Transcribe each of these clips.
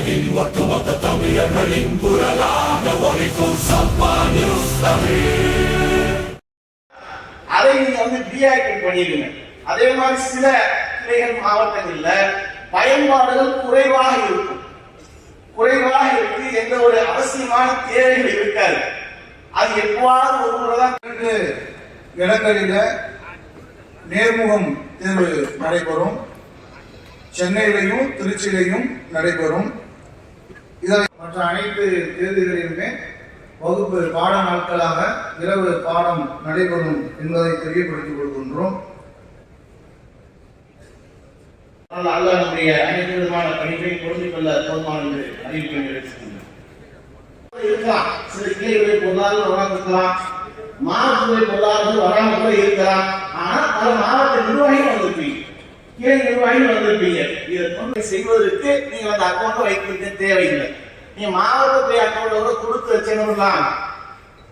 உலகின் ஒட்டுமொத்த தமிழர்களின் குரலாக ஒழிக்கும் சப்பா நியூஸ் தமிழ் அதை நீங்க வந்து டீஆக்டிவேட் பண்ணிடுங்க. அதே மாதிரி சில கிளைகள் மாவட்டங்கள்ல பயன்பாடுகள் குறைவாக இருக்கும். குறைவாக இருக்கு எந்த ஒரு அவசியமான தேவைகள் இருக்காது. அது எப்பவாவது ஒரு முறைதான் இடங்களில நேர்முகம் தேர்வு நடைபெறும். சென்னையிலையும் திருச்சியிலையும் நடைபெறும். இதை மற்ற அனைத்து தேர்வுகளிலுமே வகுப்பு பாட நாட்களாக இரவு பாடம் நடைபெறும் என்பதை தெரியப்படுத்திக் கொள்கின்றோம். ஆனால் அல்லாஹ் நம்முடைய அனைத்து விதமான பணிகளை பொருந்தி கொள்ள போதுமான என்று அறிவிக்க இருக்கலாம். சில கிளைகளை பொருளாதாரம் வராமல் மாவட்டத்துறை பொருளாதாரம் வராமல் கூட இருக்கலாம். ஆனா அது மாவட்ட நிர்வாகிகள் வந்திருப்பீங்க. கிளை நிர்வாகிகள் வந்திருப்பீங்க இதை கொண்டு செய்வதற்கு நீங்க அந்த அக்கௌண்ட் வைக்க தேவையில்லை. நீங்க மாவட்டத்துறை அக்கௌண்ட்ல கூட கொடுத்து வச்சிடலாம்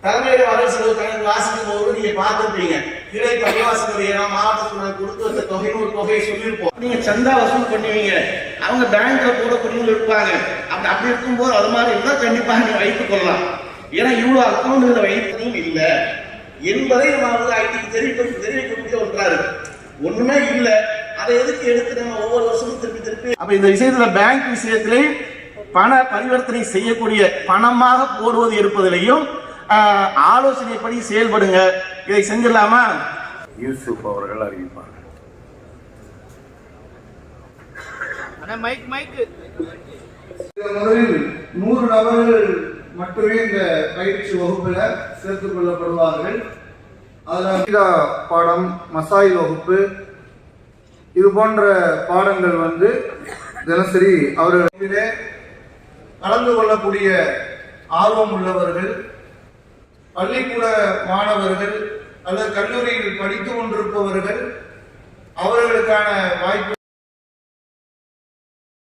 தலைமையில வரவு செலவு கணக்கு வாசிக்கும் போது நீங்க பார்த்துருப்பீங்க. கிளை பள்ளிவாசல் ஏன்னா மாவட்டத்துல கொடுத்து வச்ச தொகைன்னு ஒரு தொகையை சொல்லியிருப்போம். நீங்க சந்தா வசூல் பண்ணுவீங்க. அவங்க பேங்க்ல போடக்கூடியவங்க இருப்பாங்க அப்படி அப்படி இருக்கும்போது அது மாதிரி இருந்தா கண்டிப்பா நீங்க வைத்துக் கொள்ளலாம். ஏன்னா இவ்வளவு அக்கௌண்ட்ல வைத்ததும் இல்லை. என்பதை நம்ம வந்து ஐடிக்கு தெரிவிக்க தெரிவிக்கக்கூடிய ஒன்றா இருக்கு ஒண்ணுமே இல்லை. அதை எதுக்கு எடுத்து நம்ம ஒவ்வொரு வருஷமும் திருப்பி திருப்பி? அப்ப இந்த விஷயத்துல பேங்க் விஷயத்திலே பண பரிவர்த்தனை செய்யக்கூடிய பணமாக போடுவது இருப்பதிலையும் ஆலோசனைப்படி செயல்படுங்க. இதை செஞ்சிடலாமா? யூசுப் அவர்கள் அறிவிப்பார்கள் இந்த முதலில் நூறு நபர்கள் மட்டுமே இந்த பயிற்சி வகுப்புல சேர்த்துக் கொள்ளப்படுவார்கள். அதுல பாடம் மசாயில் வகுப்பு இது போன்ற பாடங்கள் வந்து தினசரி அவர்களிலே கலந்து கொள்ளக்கூடிய ஆர்வம் உள்ளவர்கள் பள்ளிக்கூட மாணவர்கள் அல்லது கல்லூரியில் படித்து கொண்டிருப்பவர்கள் அவர்களுக்கான வாய்ப்பு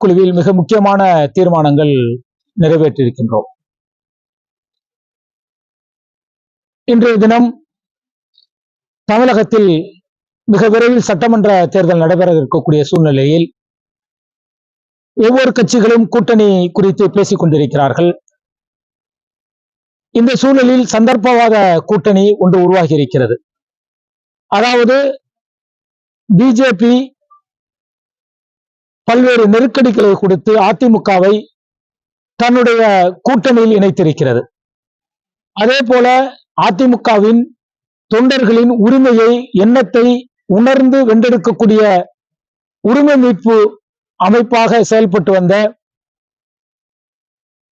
குழுவில் மிக முக்கியமான தீர்மானங்கள் நிறைவேற்றியிருக்கின்றோம். இன்றைய தினம் தமிழகத்தில் மிக விரைவில் சட்டமன்ற தேர்தல் நடைபெற இருக்கக்கூடிய சூழ்நிலையில் ஒவ்வொரு கட்சிகளும் கூட்டணி குறித்து பேசிக் கொண்டிருக்கிறார்கள். இந்த சூழலில் சந்தர்ப்பவாத கூட்டணி ஒன்று உருவாகி இருக்கிறது அதாவது பிஜேபி பல்வேறு நெருக்கடிகளை கொடுத்து அதிமுகவை தன்னுடைய கூட்டணியில் இணைத்திருக்கிறது. அதே போல அதிமுகவின் தொண்டர்களின் உரிமையை எண்ணத்தை உணர்ந்து வென்றெடுக்கக்கூடிய உரிமை மீட்பு அமைப்பாக செயல்பட்டு வந்த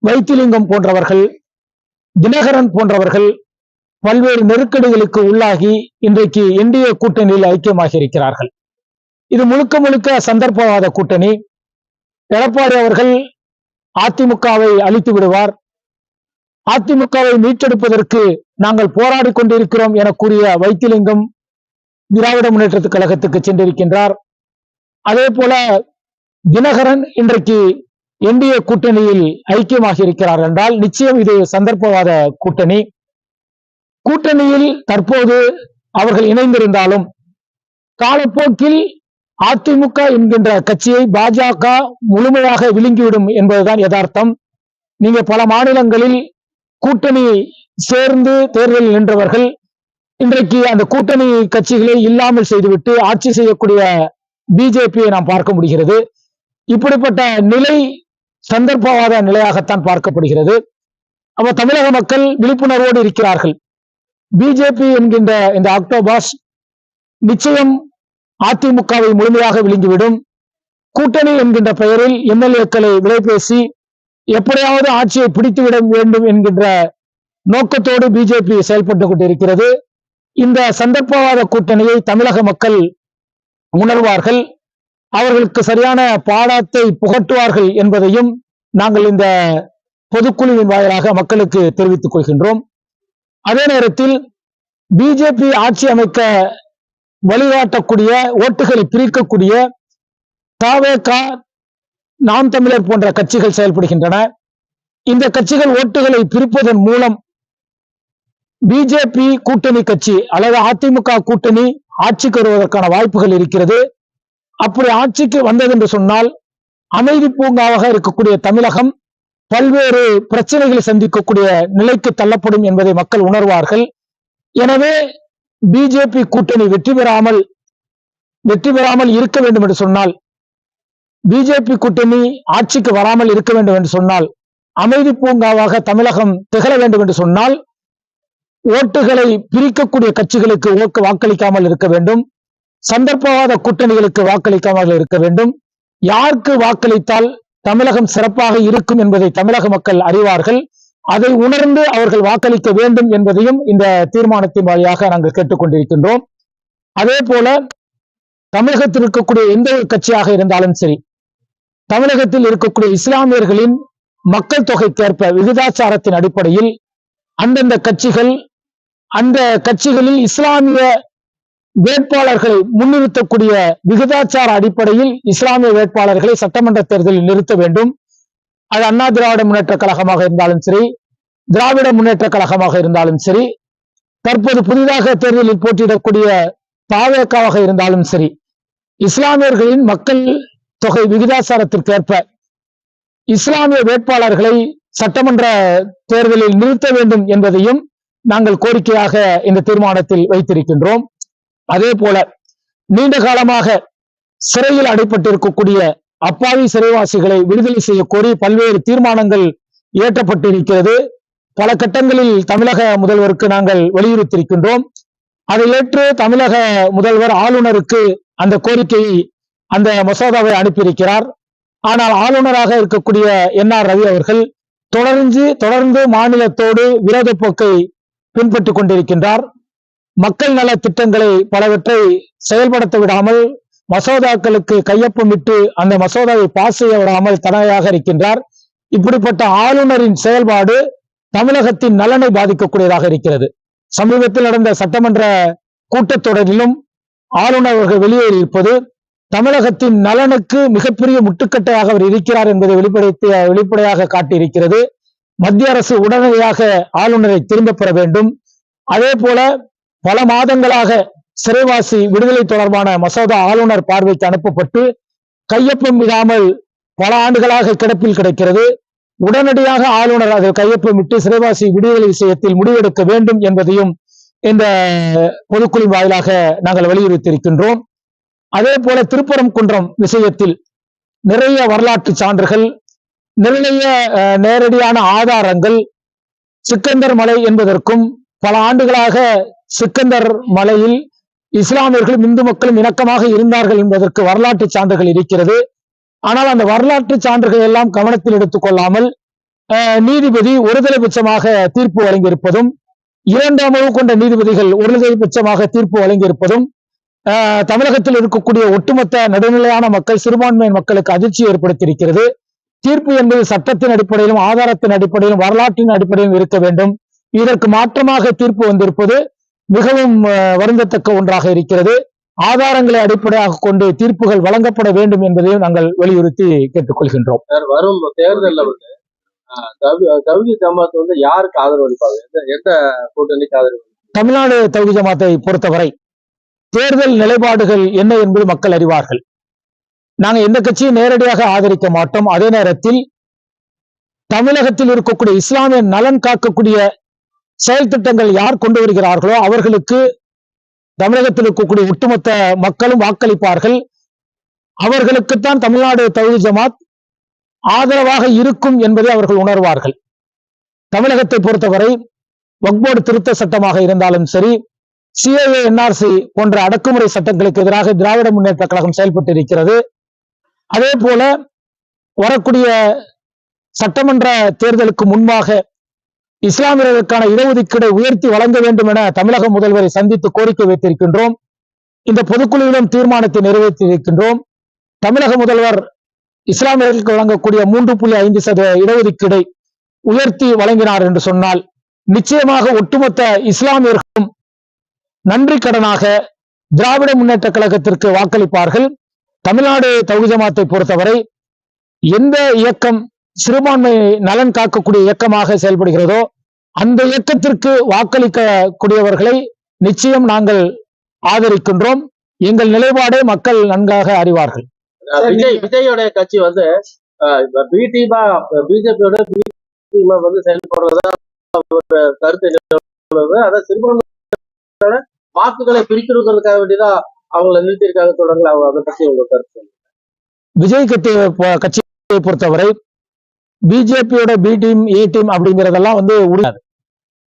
வைத்திலிங்கம் போன்றவர்கள் தினகரன் போன்றவர்கள் பல்வேறு நெருக்கடிகளுக்கு உள்ளாகி இன்றைக்கு இந்திய கூட்டணியில் ஐக்கியமாகி இருக்கிறார்கள் இது முழுக்க முழுக்க சந்தர்ப்பவாத கூட்டணி. எடப்பாடி அவர்கள் அதிமுகவை அழித்து விடுவார். அதிமுகவை மீட்டெடுப்பதற்கு நாங்கள் போராடி கொண்டிருக்கிறோம் என கூறிய வைத்திலிங்கம் திராவிட முன்னேற்றத்துக் கழகத்துக்கு சென்றிருக்கின்றார். அதே போல தினகரன் இன்றைக்கு என்டிஏ கூட்டணியில் ஐக்கியமாக இருக்கிறார் என்றால் நிச்சயம் இது சந்தர்ப்பவாத கூட்டணி. கூட்டணியில் தற்போது அவர்கள் இணைந்திருந்தாலும் காலப்போக்கில் அதிமுக என்கின்ற கட்சியை பாஜக முழுமையாக விழுங்கிவிடும் என்பதுதான் யதார்த்தம். நீங்க பல மாநிலங்களில் கூட்டணி சேர்ந்து தேர்தலில் நின்றவர்கள் இன்றைக்கு அந்த கூட்டணி கட்சிகளை இல்லாமல் செய்துவிட்டு ஆட்சி செய்யக்கூடிய பிஜேபியை நாம் பார்க்க முடிகிறது. இப்படிப்பட்ட நிலை சந்தர்ப்பவாத நிலையாகத்தான் பார்க்கப்படுகிறது. அப்ப தமிழக மக்கள் விழிப்புணர்வோடு இருக்கிறார்கள். பிஜேபி என்கின்ற இந்த அக்டோபாஸ் நிச்சயம் அதிமுகவை முழுமையாக விழுங்கிவிடும். கூட்டணி என்கின்ற பெயரில் எம்எல்ஏக்களை விலை பேசி எப்படியாவது ஆட்சியை பிடித்துவிட வேண்டும் என்கின்ற நோக்கத்தோடு பிஜேபி செயல்பட்டு கொண்டிருக்கிறது. இந்த சந்தர்ப்பவாத கூட்டணியை தமிழக மக்கள் உணர்வார்கள். அவர்களுக்கு சரியான பாடத்தை புகட்டுவார்கள் என்பதையும் நாங்கள் இந்த பொதுக்குழுவின் வாயிலாக மக்களுக்கு தெரிவித்துக் கொள்கின்றோம். அதே நேரத்தில் பிஜேபி ஆட்சி அமைக்க வழிகாட்டக்கூடிய ஓட்டுகளை பிரிக்கக்கூடிய தாவேகா நாம் தமிழர் போன்ற கட்சிகள் செயல்படுகின்றன. இந்த கட்சிகள் ஓட்டுகளை பிரிப்பதன் மூலம் பிஜேபி கூட்டணி கட்சி அல்லது அதிமுக கூட்டணி ஆட்சிக்கு வருவதற்கான வாய்ப்புகள் இருக்கிறது. அப்படி ஆட்சிக்கு வந்தது என்று சொன்னால் அமைதி பூங்காவாக இருக்கக்கூடிய தமிழகம் பல்வேறு பிரச்சனைகளை சந்திக்கக்கூடிய நிலைக்கு தள்ளப்படும் என்பதை மக்கள் உணர்வார்கள். எனவே பிஜேபி கூட்டணி வெற்றி பெறாமல் வெற்றி பெறாமல் இருக்க வேண்டும் என்று சொன்னால் பிஜேபி கூட்டணி ஆட்சிக்கு வராமல் இருக்க வேண்டும் என்று சொன்னால் அமைதி பூங்காவாக தமிழகம் திகழ வேண்டும் என்று சொன்னால் ஓட்டுகளை பிரிக்கக்கூடிய கட்சிகளுக்கு ஓக்கு வாக்களிக்காமல் இருக்க வேண்டும். சந்தர்ப்பவாத கூட்டணிகளுக்கு வாக்களிக்காமல் இருக்க வேண்டும். யாருக்கு வாக்களித்தால் தமிழகம் சிறப்பாக இருக்கும் என்பதை தமிழக மக்கள் அறிவார்கள். அதை உணர்ந்து அவர்கள் வாக்களிக்க வேண்டும் என்பதையும் இந்த தீர்மானத்தின் வழியாக நாங்கள் கேட்டுக்கொண்டிருக்கின்றோம். அதே போல தமிழகத்தில் இருக்கக்கூடிய எந்த ஒரு கட்சியாக இருந்தாலும் சரி தமிழகத்தில் இருக்கக்கூடிய இஸ்லாமியர்களின் மக்கள் தொகைக்கேற்ப விகிதாச்சாரத்தின் அடிப்படையில் அந்தந்த கட்சிகள் அந்த கட்சிகளில் இஸ்லாமிய வேட்பாளர்களை முன்னிறுத்தக்கூடிய விகிதாச்சார அடிப்படையில் இஸ்லாமிய வேட்பாளர்களை சட்டமன்ற தேர்தலில் நிறுத்த வேண்டும். அது அண்ணா திராவிட முன்னேற்ற கழகமாக இருந்தாலும் சரி திராவிட முன்னேற்ற கழகமாக இருந்தாலும் சரி தற்போது புதிதாக தேர்தலில் போட்டியிடக்கூடிய பாவேக்காவாக இருந்தாலும் சரி இஸ்லாமியர்களின் மக்கள் தொகை விகிதாசாரத்திற்கேற்ப இஸ்லாமிய வேட்பாளர்களை சட்டமன்ற தேர்தலில் நிறுத்த வேண்டும் என்பதையும் நாங்கள் கோரிக்கையாக இந்த தீர்மானத்தில் வைத்திருக்கின்றோம். அதே போல நீண்ட காலமாக சிறையில் அடைப்பட்டிருக்கக்கூடிய அப்பாவி சிறைவாசிகளை விடுதலை செய்ய கோரி பல்வேறு தீர்மானங்கள் இயற்றப்பட்டிருக்கிறது. பல கட்டங்களில் தமிழக முதல்வருக்கு நாங்கள் வலியுறுத்தியிருக்கின்றோம். அதை ஏற்று தமிழக முதல்வர் ஆளுநருக்கு அந்த கோரிக்கையை அந்த மசோதாவை அனுப்பியிருக்கிறார். ஆனால் ஆளுநராக இருக்கக்கூடிய என் ஆர் ரவி அவர்கள் தொடர்ந்து தொடர்ந்து மாநிலத்தோடு விரோத போக்கை பின்பற்றிக் கொண்டிருக்கின்றார். மக்கள் நல திட்டங்களை பலவற்றை செயல்படுத்த விடாமல் மசோதாக்களுக்கு கையொப்பமிட்டு அந்த மசோதாவை பாஸ் செய்ய விடாமல் தடையாக இருக்கின்றார். இப்படிப்பட்ட ஆளுநரின் செயல்பாடு தமிழகத்தின் நலனை பாதிக்கக்கூடியதாக இருக்கிறது. சமீபத்தில் நடந்த சட்டமன்ற கூட்டத்தொடரிலும் ஆளுநர் அவர்கள் வெளியேறியிருப்பது தமிழகத்தின் நலனுக்கு மிகப்பெரிய முட்டுக்கட்டையாக அவர் இருக்கிறார் என்பதை வெளிப்படுத்தி வெளிப்படையாக காட்டியிருக்கிறது. மத்திய அரசு உடனடியாக ஆளுநரை திரும்ப பெற வேண்டும். அதே போல பல மாதங்களாக சிறைவாசி விடுதலை தொடர்பான மசோதா ஆளுநர் பார்வைக்கு அனுப்பப்பட்டு கையொப்பம் விடாமல் பல ஆண்டுகளாக கிடப்பில் கிடக்கிறது. உடனடியாக ஆளுநர் அதை கையொப்பமிட்டு சிறைவாசி விடுதலை விஷயத்தில் முடிவெடுக்க வேண்டும் என்பதையும் இந்த பொதுக்குழு வாயிலாக நாங்கள் வலியுறுத்தியிருக்கின்றோம். அதே போல திருப்பரங்குன்றம் விஷயத்தில் நிறைய வரலாற்று சான்றுகள் நிர்ணய நேரடியான ஆதாரங்கள் சிக்கந்தர் மலை என்பதற்கும் பல ஆண்டுகளாக சிக்கந்தர் மலையில் இஸ்லாமியர்களும் இந்து மக்களும் இணக்கமாக இருந்தார்கள் என்பதற்கு வரலாற்று சான்றுகள் இருக்கிறது. ஆனால் அந்த வரலாற்று சான்றுகள் எல்லாம் கவனத்தில் எடுத்துக் கொள்ளாமல் அஹ், நீதிபதி ஒருதலைபட்சமாக தீர்ப்பு வழங்கியிருப்பதும் இரண்டாம் அளவு கொண்ட நீதிபதிகள் ஒருதலைபட்சமாக தீர்ப்பு வழங்கியிருப்பதும் தமிழகத்தில் இருக்கக்கூடிய ஒட்டுமொத்த நடுநிலையான மக்கள் சிறுபான்மையின் மக்களுக்கு அதிர்ச்சி ஏற்படுத்தியிருக்கிறது. தீர்ப்பு என்பது சட்டத்தின் அடிப்படையிலும் ஆதாரத்தின் அடிப்படையிலும் வரலாற்றின் அடிப்படையிலும் இருக்க வேண்டும். இதற்கு மாற்றமாக தீர்ப்பு வந்திருப்பது மிகவும் வருந்தத்தக்க ஒன்றாக இருக்கிறது. ஆதாரங்களை அடிப்படையாக கொண்டு தீர்ப்புகள் வழங்கப்பட வேண்டும் என்பதையும் நாங்கள் வலியுறுத்தி கேட்டுக்கொள்கின்றோம். வரும் தேர்தல்ல வந்து ஆஹ், தவி- தவ்ஹீத் ஜமாத் வந்து யாருக்கு ஆதரவு அளிப்பாங்க? எந்த கூட்டணிக்கு ஆதரவு தமிழ்நாடு தகுதி ஜமாத்தை பொறுத்தவரை தேர்தல் நிலைப்பாடுகள் என்ன என்பது மக்கள் அறிவார்கள். நாங்கள் எந்த கட்சியும் நேரடியாக ஆதரிக்க மாட்டோம். அதே நேரத்தில் தமிழகத்தில் இருக்கக்கூடிய இஸ்லாமிய நலன் காக்கக்கூடிய செயல் திட்டங்கள் யார் கொண்டு வருகிறார்களோ அவர்களுக்கு தமிழகத்தில் இருக்கக்கூடிய ஒட்டுமொத்த மக்களும் வாக்களிப்பார்கள். அவர்களுக்குத்தான் தமிழ்நாடு தகுதி ஜமாத் ஆதரவாக இருக்கும் என்பதை அவர்கள் உணர்வார்கள். தமிழகத்தை பொறுத்தவரை வக்போர்டு திருத்த சட்டமாக இருந்தாலும் சரி சிஏஏ என்ஆர்சி போன்ற அடக்குமுறை சட்டங்களுக்கு எதிராக திராவிட முன்னேற்ற கழகம் செயல்பட்டு இருக்கிறது அதே போல வரக்கூடிய சட்டமன்ற தேர்தலுக்கு முன்பாக இஸ்லாமியர்களுக்கான இடஒதுக்கீடை உயர்த்தி வழங்க வேண்டும் என தமிழக முதல்வரை சந்தித்து கோரிக்கை வைத்திருக்கின்றோம். இந்த பொதுக்குழுவிலும் தீர்மானத்தை நிறைவேற்றியிருக்கின்றோம். தமிழக முதல்வர் இஸ்லாமியர்களுக்கு வழங்கக்கூடிய மூன்று புள்ளி ஐந்து சதவீத இடஒதுக்கீடை உயர்த்தி வழங்கினார் என்று சொன்னால் நிச்சயமாக ஒட்டுமொத்த இஸ்லாமியர்களும் நன்றி கடனாக திராவிட முன்னேற்ற கழகத்திற்கு வாக்களிப்பார்கள். தமிழ்நாடு தகுதி ஜமாத்தை பொறுத்தவரை எந்த இயக்கம் சிறுபான்மை நலன் காக்கக்கூடிய இயக்கமாக செயல்படுகிறதோ அந்த இயக்கத்திற்கு வாக்களிக்கக்கூடியவர்களை நிச்சயம் நாங்கள் ஆதரிக்கின்றோம். எங்கள் நிலைப்பாடை மக்கள் நன்காக அறிவார்கள். விஜய் விஜயோட கட்சி வந்து பி பிஜேபியோட பி வந்து செயல்படுறதா கருத்து அதை சிறுபான்மையோட வாக்குகளை பிரிக்கிறதுக்காக வேண்டிதான் அவங்கள நிறுத்தியிருக்காங்க தொடர்ந்து அவங்க அதை பத்தி உங்க கருத்து? விஜய் கட்சி கட்சியை பொறுத்தவரை பிஜேபியோட பி டீம் ஏ டீம் அப்படிங்கறதெல்லாம் வந்து உடையாது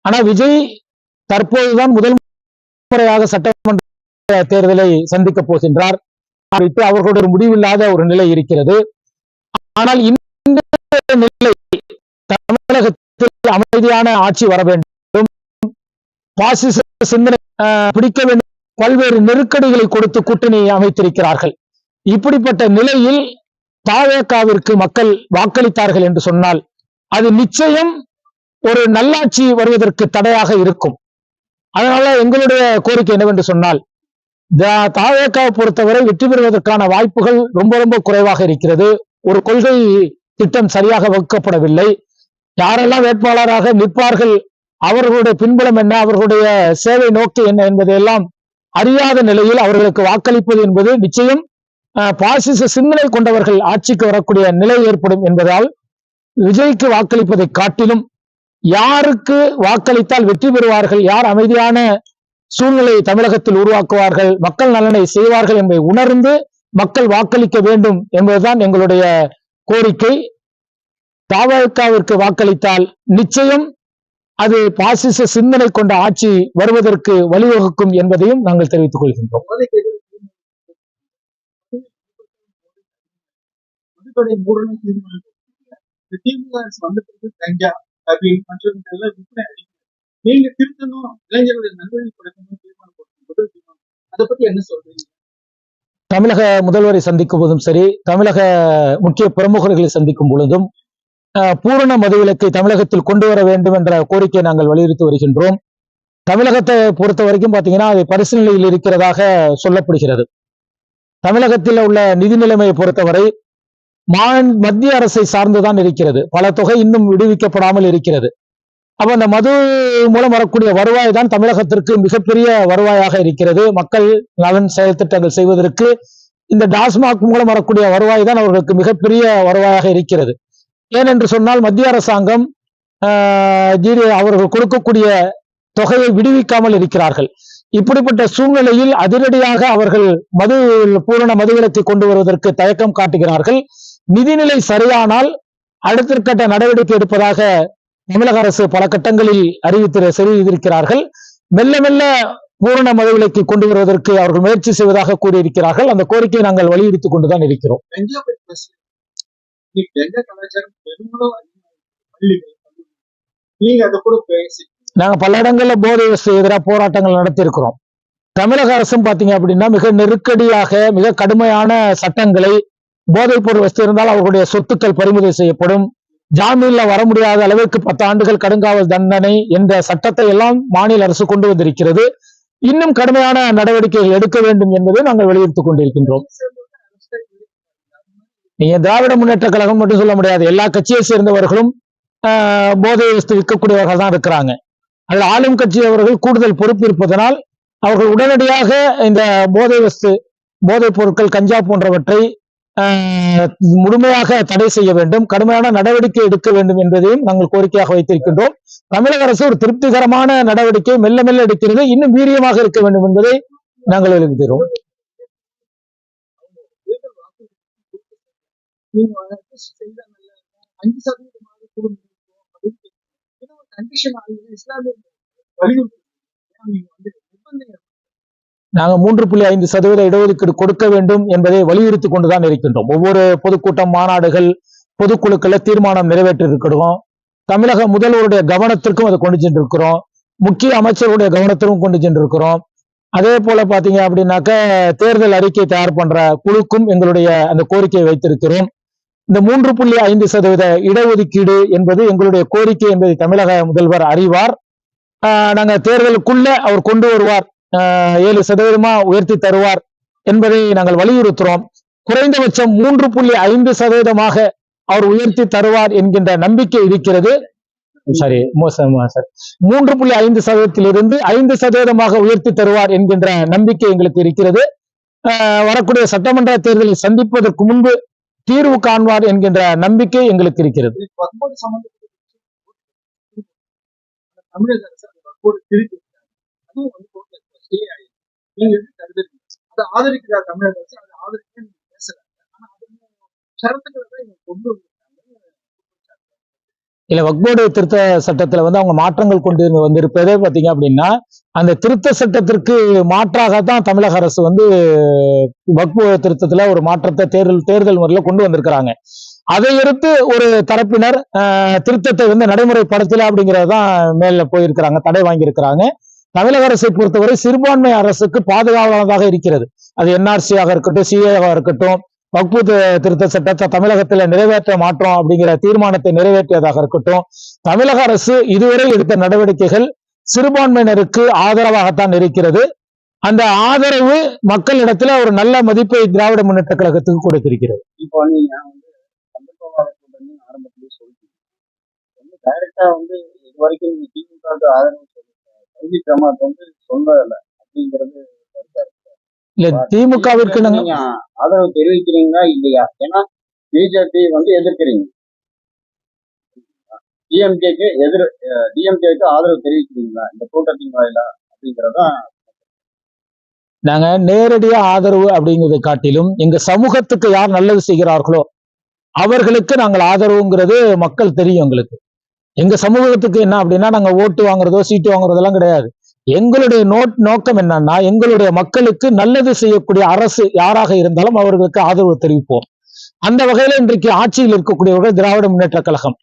ஆனா விஜய் தற்போதுதான் முதல் முறையாக சட்டமன்ற தேர்தலை சந்திக்க போகின்றார். குறித்து அவர்களுடைய ஒரு முடிவில்லாத ஒரு நிலை இருக்கிறது. ஆனால் இந்த நிலை தமிழகத்தில் அமைதியான ஆட்சி வர வேண்டும். பாசிச சிந்தனை பிடிக்க வேண்டும் பல்வேறு நெருக்கடிகளை கொடுத்து கூட்டணியை அமைத்திருக்கிறார்கள். இப்படிப்பட்ட நிலையில் தாவேக்காவிற்கு மக்கள் வாக்களித்தார்கள் என்று சொன்னால் அது நிச்சயம் ஒரு நல்லாட்சி வருவதற்கு தடையாக இருக்கும். அதனால எங்களுடைய கோரிக்கை என்னவென்று சொன்னால் த- தாவேக்காவை பொறுத்தவரை வெற்றி பெறுவதற்கான வாய்ப்புகள் ரொம்ப ரொம்ப குறைவாக இருக்கிறது. ஒரு கொள்கை திட்டம் சரியாக வகுக்கப்படவில்லை. யாரெல்லாம் வேட்பாளராக நிற்பார்கள் அவர்களுடைய பின்புலம் என்ன அவர்களுடைய சேவை நோக்கு என்ன என்பதையெல்லாம் அறியாத நிலையில் அவர்களுக்கு வாக்களிப்பது என்பது நிச்சயம். பாசிச சிந்தனை கொண்டவர்கள் ஆட்சிக்கு வரக்கூடிய நிலை ஏற்படும் என்பதால் விஜய்க்கு வாக்களிப்பதை காட்டிலும் யாருக்கு வாக்களித்தால் வெற்றி பெறுவார்கள் யார் அமைதியான சூழ்நிலையை தமிழகத்தில் உருவாக்குவார்கள் மக்கள் நலனை செய்வார்கள் என்பதை உணர்ந்து மக்கள் வாக்களிக்க வேண்டும் என்பதுதான் எங்களுடைய கோரிக்கை. தாவகவிற்கு வாக்களித்தால் நிச்சயம் அது பாசிச சிந்தனை கொண்ட ஆட்சி வருவதற்கு வழிவகுக்கும் என்பதையும் நாங்கள் தெரிவித்துக் கொள்கின்றோம். நீங்க திருத்தணும் இளைஞர்களுடைய நல்வழிப்படுத்தணும் தீர்மானம் அதை பத்தி என்ன சொல்றீங்க? தமிழக முதல்வரை சந்திக்கும் போதும் சரி தமிழக முக்கிய பிரமுகர்களை சந்திக்கும் பொழுதும் பூரண மதுவிலக்கை தமிழகத்தில் கொண்டு வர வேண்டும் என்ற கோரிக்கையை நாங்கள் வலியுறுத்தி வருகின்றோம். தமிழகத்தை பொறுத்த வரைக்கும் பாத்தீங்கன்னா அது பரிசீலனையில் இருக்கிறதாக சொல்லப்படுகிறது. தமிழகத்தில் உள்ள நிதி நிலைமையை பொறுத்தவரை மத்திய அரசை சார்ந்துதான் இருக்கிறது. பல தொகை இன்னும் விடுவிக்கப்படாமல் இருக்கிறது. அப்ப அந்த மது மூலம் வரக்கூடிய வருவாய் தான் தமிழகத்திற்கு மிகப்பெரிய வருவாயாக இருக்கிறது. மக்கள் நலன் செயல் திட்டங்கள் செய்வதற்கு இந்த டாஸ்மாக் மூலம் வரக்கூடிய வருவாய் தான் அவர்களுக்கு மிகப்பெரிய வருவாயாக இருக்கிறது. ஏனென்று சொன்னால் மத்திய அரசாங்கம் ஆஹ், அவர்கள் கொடுக்கக்கூடிய தொகையை விடுவிக்காமல் இருக்கிறார்கள். இப்படிப்பட்ட சூழ்நிலையில் அதிரடியாக அவர்கள் மது பூரண மதுவிலக்கை கொண்டு வருவதற்கு தயக்கம் காட்டுகிறார்கள். நிதிநிலை சரியானால் அடுத்தற்கட்ட நடவடிக்கை எடுப்பதாக தமிழக அரசு பல கட்டங்களில் அறிவித்து செய்திருக்கிறார்கள் மெல்ல மெல்ல பூரண மதுவிலக்கை கொண்டு வருவதற்கு அவர்கள் முயற்சி செய்வதாக கூறியிருக்கிறார்கள். அந்த கோரிக்கையை நாங்கள் வலியுறுத்திக் கொண்டுதான் இருக்கிறோம். கஞ்சா இன்னைக்கு கஞ்சா கலாச்சாரம் பெருமளவு பள்ளிகள் நீங்க அதை கூட பேசி நாங்க பல இடங்கள்ல போதை எதிராக போராட்டங்கள் நடத்தியிருக்கிறோம். தமிழக அரசும் பாத்தீங்க அப்படின்னா மிக நெருக்கடியாக மிக கடுமையான சட்டங்களை போதைப் பொருள் வச்சிருந்தால் அவர்களுடைய சொத்துக்கள் பறிமுதல் செய்யப்படும். ஜாமீன்ல வர முடியாத அளவிற்கு பத்து ஆண்டுகள் கடுங்காவல் தண்டனை என்ற சட்டத்தை எல்லாம் மாநில அரசு கொண்டு வந்திருக்கிறது. இன்னும் கடுமையான நடவடிக்கைகள் எடுக்க வேண்டும் என்பதை நாங்கள் வலியுறுத்திக் கொண்டிருக்கின்றோம். நீங்க திராவிட முன்னேற்ற கழகம் மட்டும் சொல்ல முடியாது. எல்லா கட்சியை சேர்ந்தவர்களும் போதை வஸ்து விற்கக்கூடியவர்கள் தான் இருக்கிறாங்க. அதில் ஆளும் கட்சி அவர்கள் கூடுதல் பொறுப்பு இருப்பதனால் அவர்கள் உடனடியாக இந்த போதை வஸ்து போதைப் பொருட்கள் கஞ்சா போன்றவற்றை முழுமையாக தடை செய்ய வேண்டும். கடுமையான நடவடிக்கை எடுக்க வேண்டும் என்பதையும் நாங்கள் கோரிக்கையாக வைத்திருக்கின்றோம். தமிழக அரசு ஒரு திருப்திகரமான நடவடிக்கை மெல்ல மெல்ல எடுக்கிறது. இன்னும் வீரியமாக இருக்க வேண்டும் என்பதை நாங்கள் எழுதுகிறோம் நீங்க வந்து செய்தா நல்லா இருக்கும் அஞ்சு குடும்பம் அப்படின்னு ஒரு கண்டிஷன் ஆகுது இஸ்லாமிய வலியுறுத்தி நீங்க வந்து நிபந்தனை நாங்க மூன்று புள்ளி ஐந்து சதவீத இடஒதுக்கீடு கொடுக்க வேண்டும் என்பதை வலியுறுத்தி கொண்டுதான் இருக்கின்றோம். ஒவ்வொரு பொதுக்கூட்டம் மாநாடுகள் பொதுக்குழுக்களை தீர்மானம் நிறைவேற்றிருக்கிறோம். தமிழக முதல்வருடைய கவனத்திற்கும் அதை கொண்டு சென்றிருக்கிறோம். முக்கிய அமைச்சருடைய கவனத்திற்கும் கொண்டு சென்றிருக்கிறோம். அதே போல பாத்தீங்க அப்படின்னாக்க தேர்தல் அறிக்கை தயார் பண்ற குழுக்கும் எங்களுடைய அந்த கோரிக்கையை வைத்திருக்கிறோம். இந்த மூன்று புள்ளி ஐந்து சதவீத இடஒதுக்கீடு என்பது எங்களுடைய கோரிக்கை என்பதை தமிழக முதல்வர் அறிவார். நாங்க தேர்தலுக்குள்ள அவர் கொண்டு வருவார். ஏழு சதவீதமா உயர்த்தி தருவார் என்பதை நாங்கள் வலியுறுத்துறோம். குறைந்தபட்சம் மூன்று புள்ளி ஐந்து சதவீதமாக அவர் உயர்த்தி தருவார் என்கின்ற நம்பிக்கை இருக்கிறது. சாரி மோசமா சார். மூன்று புள்ளி ஐந்து சதவீதத்திலிருந்து ஐந்து சதவீதமாக உயர்த்தி தருவார் என்கின்ற நம்பிக்கை எங்களுக்கு இருக்கிறது. ஆஹ், வரக்கூடிய சட்டமன்ற தேர்தலை சந்திப்பதற்கு முன்பு தீர்வு காண்பார் என்கின்ற நம்பிக்கை எங்களுக்கு இருக்கிறது. தமிழக அரசு அதுவும் வந்து அதை ஆதரிக்கிறார் தமிழக அரசு அதை ஆதரிக்க நீங்க பேசுறாங்க ஆனா அது ஷரத்துக்களை தான் இவங்க கொண்டு வந்து இல்ல வக்போர்டு திருத்த சட்டத்துல வந்து அவங்க மாற்றங்கள் கொண்டு வந்திருப்பதே பாத்தீங்க அப்படின்னா அந்த திருத்த சட்டத்திற்கு மாற்றாகத்தான் தமிழக அரசு வந்து வக்பு திருத்தத்துல ஒரு மாற்றத்தை தேர்தல் தேர்தல் முறையில கொண்டு வந்திருக்கிறாங்க. அதை எடுத்து ஒரு தரப்பினர் திருத்தத்தை வந்து நடைமுறைப்படுத்தல அப்படிங்கறது தான் மேல போயிருக்கிறாங்க தடை வாங்கியிருக்கிறாங்க. தமிழக அரசை பொறுத்தவரை சிறுபான்மை அரசுக்கு பாதுகாவலானதாக இருக்கிறது. அது என்ஆர்சியாக இருக்கட்டும் சிஏவாக இருக்கட்டும் வக்பு திருத்த சட்டத்தை தமிழகத்துல நிறைவேற்ற மாற்றோம் அப்படிங்கிற தீர்மானத்தை நிறைவேற்றியதாக இருக்கட்டும். தமிழக அரசு இதுவரை எடுத்த நடவடிக்கைகள் சிறுபான்மையினருக்கு ஆதரவாகத்தான் இருக்கிறது. அந்த ஆதரவு மக்களிடத்துல ஒரு நல்ல மதிப்பை திராவிட முன்னேற்ற கழகத்துக்கு கொடுத்திருக்கிறது. இப்போ நீங்க வந்து வந்து டைரக்டா வந்து இது வரைக்கும் நீங்க ஆதரவு சொல்லுங்க கல்வி வந்து சொல்லல அப்படிங்கிறது இல்ல திமுகவிற்கு நாங்க ஆதரவு தெரிவிக்கிறீங்களா இல்லையா? ஏன்னா பிஜேபி வந்து எதிர்க்கிறீங்க. டிஎம்கேக்கு எதிர் டிஎம்கேக்கு ஆதரவு தெரிவிக்கிறீங்களா? இந்த கூட்டத்தின் வாயிலா அப்படிங்கறதான் நாங்க நேரடியா ஆதரவு அப்படிங்கறதை காட்டிலும் எங்க சமூகத்துக்கு யார் நல்லது செய்கிறார்களோ அவர்களுக்கு நாங்கள் ஆதரவுங்கிறது மக்கள் தெரியும் எங்களுக்கு. எங்க சமூகத்துக்கு என்ன அப்படின்னா நாங்க ஓட்டு வாங்குறதோ சீட்டு வாங்குறதெல்லாம் கிடையாது. எங்களுடைய நோட் நோக்கம் என்னன்னா எங்களுடைய மக்களுக்கு நல்லது செய்யக்கூடிய அரசு யாராக இருந்தாலும் அவர்களுக்கு ஆதரவு தெரிவிப்போம். அந்த வகையில இன்றைக்கு ஆட்சியில் இருக்கக்கூடியவர்கள் திராவிட முன்னேற்ற கழகம்.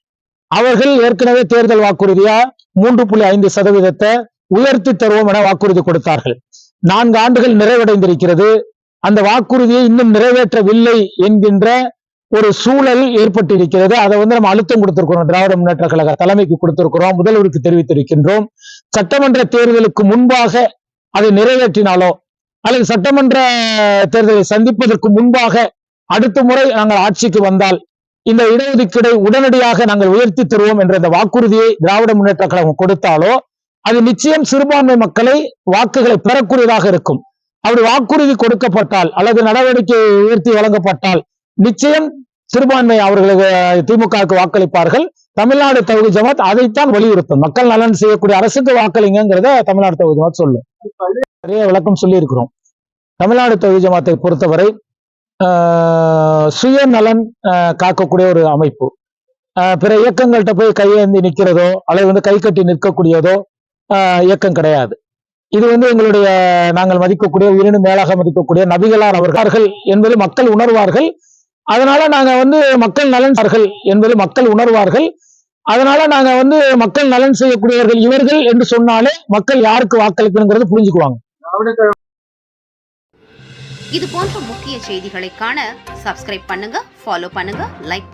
அவர்கள் ஏற்கனவே தேர்தல் வாக்குறுதியா மூன்று புள்ளி ஐந்து சதவீதத்தை உயர்த்தி தருவோம் என வாக்குறுதி கொடுத்தார்கள். நான்கு ஆண்டுகள் நிறைவடைந்திருக்கிறது. அந்த வாக்குறுதியை இன்னும் நிறைவேற்றவில்லை என்கின்ற ஒரு சூழல் ஏற்பட்டிருக்கிறது. அதை வந்து நம்ம அழுத்தம் கொடுத்திருக்கிறோம். திராவிட முன்னேற்ற கழக தலைமைக்கு கொடுத்திருக்கிறோம். முதல்வருக்கு தெரிவித்திருக்கின்றோம். சட்டமன்ற தேர்தலுக்கு முன்பாக அதை நிறைவேற்றினாலோ அல்லது சட்டமன்ற தேர்தலை சந்திப்பதற்கு முன்பாக அடுத்த முறை நாங்கள் ஆட்சிக்கு வந்தால் இந்த இடஒதுக்கீடை உடனடியாக நாங்கள் உயர்த்தி தருவோம் என்ற இந்த வாக்குறுதியை திராவிட முன்னேற்ற கழகம் கொடுத்தாலோ அது நிச்சயம் சிறுபான்மை மக்களை வாக்குகளை பெறக்கூடியதாக இருக்கும். அப்படி வாக்குறுதி கொடுக்கப்பட்டால் அல்லது நடவடிக்கை உயர்த்தி வழங்கப்பட்டால் நிச்சயம் சிறுபான்மை அவர்களுக்கு திமுகவுக்கு வாக்களிப்பார்கள். தமிழ்நாடு தகுதி ஜமாத் அதைத்தான் வலியுறுத்தும். மக்கள் நலன் செய்யக்கூடிய அரசுக்கு வாக்களிங்கிறத தமிழ்நாடு தகுதி ஜமாத் சொல்லும். நிறைய விளக்கம் சொல்லி இருக்கிறோம் தமிழ்நாடு தகுதி ஜமாத்தை பொறுத்தவரை சுய நலன் காக்கக்கூடிய ஒரு அமைப்பு. பிற இயக்கங்கள்கிட்ட போய் கையேந்தி நிற்கிறதோ அல்லது வந்து கை கட்டி நிற்கக்கூடியதோ ஆஹ், இயக்கம் கிடையாது. இது வந்து எங்களுடைய நாங்கள் மதிக்கக்கூடிய உயிரினும் மேலாக மதிக்கக்கூடிய நபிகளார் அவர்கள் என்பது மக்கள் உணர்வார்கள். அதனால நாங்க வந்து மக்கள் நலன் சார்கள் என்பது மக்கள் உணர்வார்கள். அதனால நாங்க வந்து மக்கள் நலன் செய்யக்கூடியவர்கள் இவர்கள் என்று சொன்னாலே மக்கள் யாருக்கு வாக்களிக்கணுங்கிறது புரிஞ்சுக்குவாங்க. இது போன்ற முக்கிய செய்திகளை காண சப்ஸ்கிரைப் பண்ணுங்க ஃபாலோ பண்ணுங்க லைக் பண்ணுங்க.